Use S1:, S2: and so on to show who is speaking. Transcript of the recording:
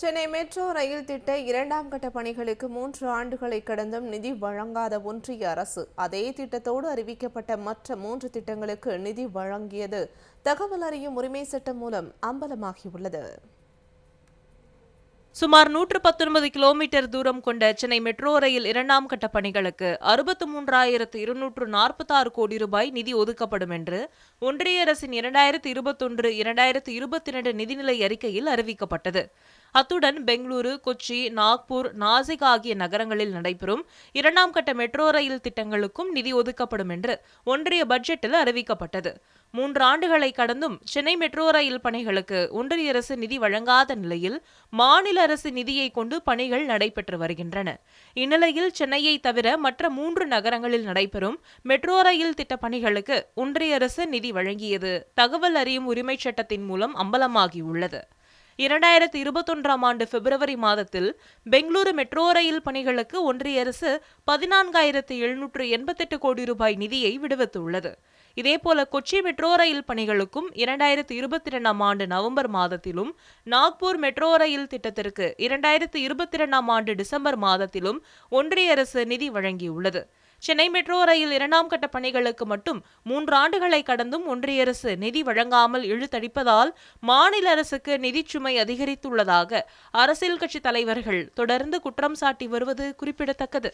S1: Chennai metro rail திட்ட இரண்டாம் கட்ட பணிகளுக்கு மூன்று ஆண்டுகளை கடந்தும் நிதி வழங்காத ஒன்றிய அரசு அதே திட்டத்தோடு அறிவிக்கப்பட்ட மற்ற மூன்று திட்டங்களுக்கு நிதி வழங்கியது. தகவல் அறியும் உரிமை சட்டம் மூலம் அம்பலமாகியுள்ளது.
S2: சுமார் நூற்று பத்தொன்பது கிலோமீட்டர் தூரம் கொண்ட சென்னை மெட்ரோ ரயில் இரண்டாம் கட்ட பணிகளுக்கு அறுபத்து மூன்றாயிரத்து இருநூற்று நாற்பத்தாறு கோடி ரூபாய் நிதி ஒதுக்கப்படும் என்று ஒன்றிய அரசின் இரண்டாயிரத்து இருபத்தொன்று இரண்டாயிரத்து இருபத்தி இரண்டு நிதிநிலை அறிக்கையில் அறிவிக்கப்பட்டது. அத்துடன் பெங்களூரு கொச்சி நாக்பூர் நாசிக் ஆகிய நகரங்களில் நடைபெறும் இரண்டாம் கட்ட மெட்ரோ ரயில் திட்டங்களுக்கும் நிதி ஒதுக்கப்படும் என்று ஒன்றிய பட்ஜெட்டில் அறிவிக்கப்பட்டது. மூன்று ஆண்டுகளை கடந்தும் சென்னை மெட்ரோ ரயில் பணிகளுக்கு ஒன்றிய அரசு நிதி வழங்காத நிலையில் மாநில அரசு நிதியை கொண்டு பணிகள் நடைபெற்று வருகின்றன. இந்நிலையில் சென்னையை தவிர மற்ற மூன்று நகரங்களில் நடைபெறும் மெட்ரோ ரயில் திட்ட பணிகளுக்கு ஒன்றிய அரசு நிதி வழங்கியது தகவல் அறியும் உரிமைச் சட்டத்தின் மூலம் அம்பலமாகியுள்ளது. இரண்டாயிரத்தி இருபத்தொன்றாம் ஆண்டு பிப்ரவரி மாதத்தில் பெங்களூரு மெட்ரோ ரயில் பணிகளுக்கு ஒன்றிய அரசு பதினான்காயிரத்து எழுநூற்று எண்பத்தெட்டு கோடி ரூபாய் நிதியை விடுவித்துள்ளது. இதேபோல கொச்சி மெட்ரோ ரயில் பணிகளுக்கும் இரண்டாயிரத்தி இருபத்தி இரண்டாம் ஆண்டு நவம்பர் மாதத்திலும் நாக்பூர் மெட்ரோ ரயில் திட்டத்திற்கு இரண்டாயிரத்தி இருபத்தி இரண்டாம் ஆண்டு டிசம்பர் மாதத்திலும் ஒன்றிய அரசு நிதி வழங்கியுள்ளது. சென்னை மெட்ரோ ரயில் இரண்டாம் கட்ட பணிகளுக்கு மட்டும் மூன்று ஆண்டுகளை கடந்தும் ஒன்றிய அரசு நிதி வழங்காமல் இழுத்தடிப்பதால் மாநில அரசுக்கு நிதிச்சுமை அதிகரித்துள்ளதாக அரசியல் கட்சி தலைவர்கள் தொடர்ந்து குற்றம் சாட்டி வருவது குறிப்பிடத்தக்கது.